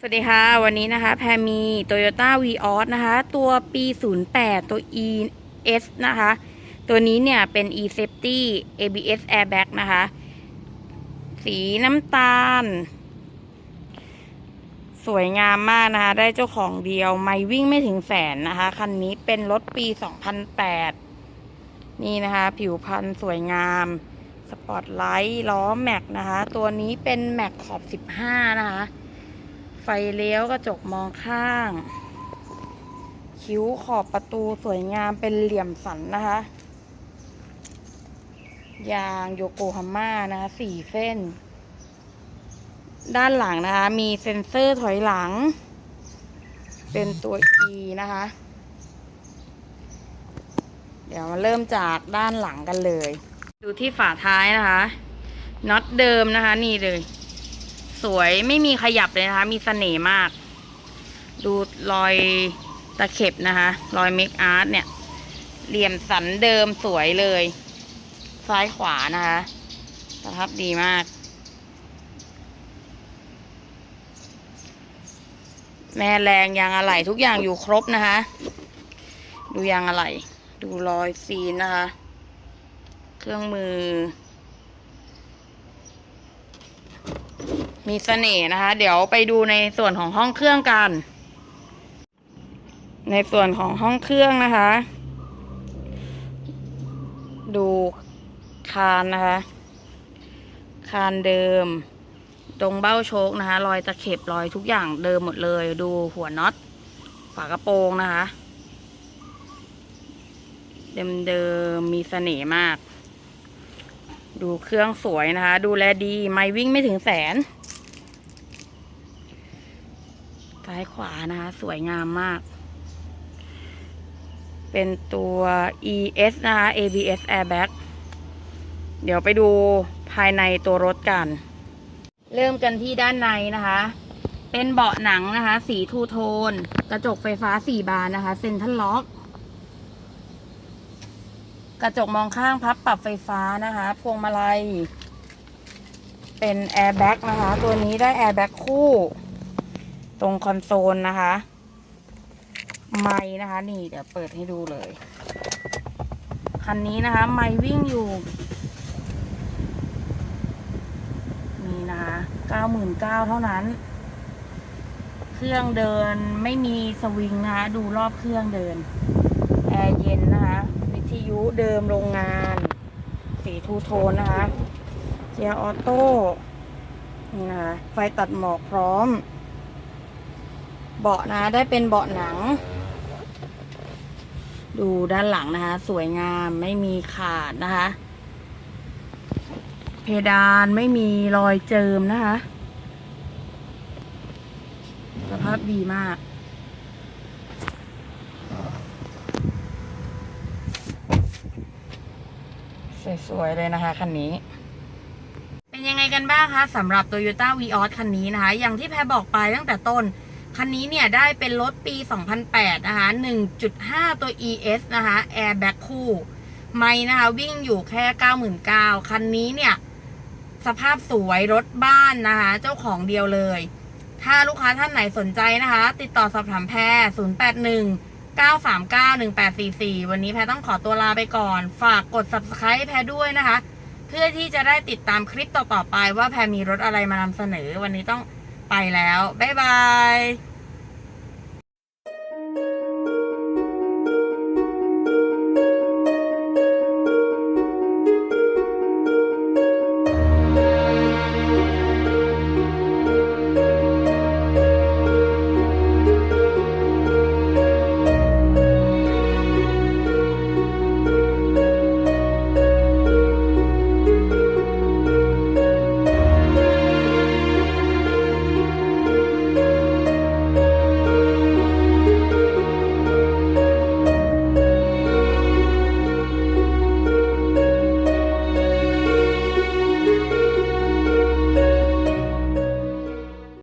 สวัสดีค่ะ วันนี้นะคะ แพมี Toyota v ีออสนะคะ ตัวปี 08 ตัว ES นะคะ ตัวนี้เนี่ยเป็น e safety ABS airbag นะคะ สีน้ำตาล สวยงามมากนะคะ ได้เจ้าของเดียว ไม่วิ่งไม่ถึงแสนนะคะ คันนี้เป็นรถปี 2008 นี่นะคะ ผิวพรรณสวยงาม สปอตไลท์ล้อแม็กนะคะ ตัวนี้เป็นแม็กขอบ 15 นะคะ ฟเลี้ยวกระจกมองข้าง คิ้วขอบประตูสวยงามเป็นเหลี่ยมสันนะคะ ยางโยโกฮาม่านะคะสี่เส้น ด้านหลังนะคะ มีเซ็นเซอร์ถอยหลัง เป็นตัว E นะคะ เดี๋ยวมาเริ่มจากด้านหลังกันเลย ดูที่ฝาท้ายนะคะน็อตเดิมนะคะ นี่เลย สวยไม่มีขยับเลยนะคะ มีเสน่ห์มาก ดูรอยตะเข็บนะคะ รอยเมคอาร์ตเนี่ย เหลี่ยมสันเดิมสวยเลย ซ้ายขวานะคะสภาพดีมาก แม่แรงยางอะไหล่ทุกอย่างอยู่ครบนะคะ ดูยางอะไหล่ดูรอยซีนนะคะ เครื่องมือ มีเสน่ห์นะคะ เดี๋ยวไปดูในส่วนของห้องเครื่องกัน ในส่วนของห้องเครื่องนะคะ ดูคานนะคะ คานเดิม ตรงเบ้าโชคนะคะ รอยตะเข็บรอยทุกอย่างเดิมหมดเลย ดูหัวน็อตฝากระโปรงนะคะ เดิมๆมีเสน่ห์มากดูเครื่องสวยนะคะ ดูแลดี ไม่วิ่งไม่ถึงแสน ซ้ายขวานะคะ สวยงามมาก เป็นตัว ES นะคะ ABS airbag เดี๋ยวไปดูภายในตัวรถกัน เริ่มกันที่ด้านในนะคะ เป็นเบาะหนังนะคะ สีทูโทน กระจกไฟฟ้าสี่บานนะคะเซ็นทรัลล็อก กระจกมองข้างพับปรับไฟฟ้านะคะ พวงมาลัย เป็นแอร์แบ็กนะคะ ตัวนี้ได้แอร์แบ็กคู่ ตรงคอนโซลนะคะ ไม้นะคะ นี่เดี๋ยวเปิดให้ดูเลย คันนี้นะคะ ไม้วิ่งอยู่ นี่นะคะเก้าหมื่นเก้าเท่านั้น เครื่องเดินไม่มีสวิงนะคะ ดูรอบเครื่องเดิน แอร์เย็นนะคะ วิทยุเดิมโรงงาน สีทูโทนนะคะ เกียร์ออโต้ นี่นะคะ ไฟตัดหมอกพร้อม เบาะนะได้เป็นเบาะหนัง ดูด้านหลังนะคะ สวยงามไม่มีขาดนะคะ เพดานไม่มีรอยเจิมนะคะ สภาพดีมากสวยๆเลยนะคะคันนี้ เป็นยังไงกันบ้างคะสำหรับ Toyota v ีออคันนี้นะคะ อย่างที่แพรบอกไปตั้งแต่ต้น คันนี้เนี่ยได้เป็นรถปี 2008 นะคะ 1.5 ตัว ES นะคะ Airbag คู่ไม่นะคะ วิ่งอยู่แค่ 99,000คันนี้เนี่ย สภาพสวยรถบ้านนะคะ เจ้าของเดียวเลย ถ้าลูกค้าท่านไหนสนใจนะคะ ติดต่อสอบถามแพร 081 939 1844 วันนี้แพรต้องขอตัวลาไปก่อน ฝากกด subscribe แพรด้วยนะคะ เพื่อที่จะได้ติดตามคลิปต่อๆไปว่าแพรมีรถอะไรมานำเสนอ วันนี้ต้องไปแล้ว บ๊ายบาย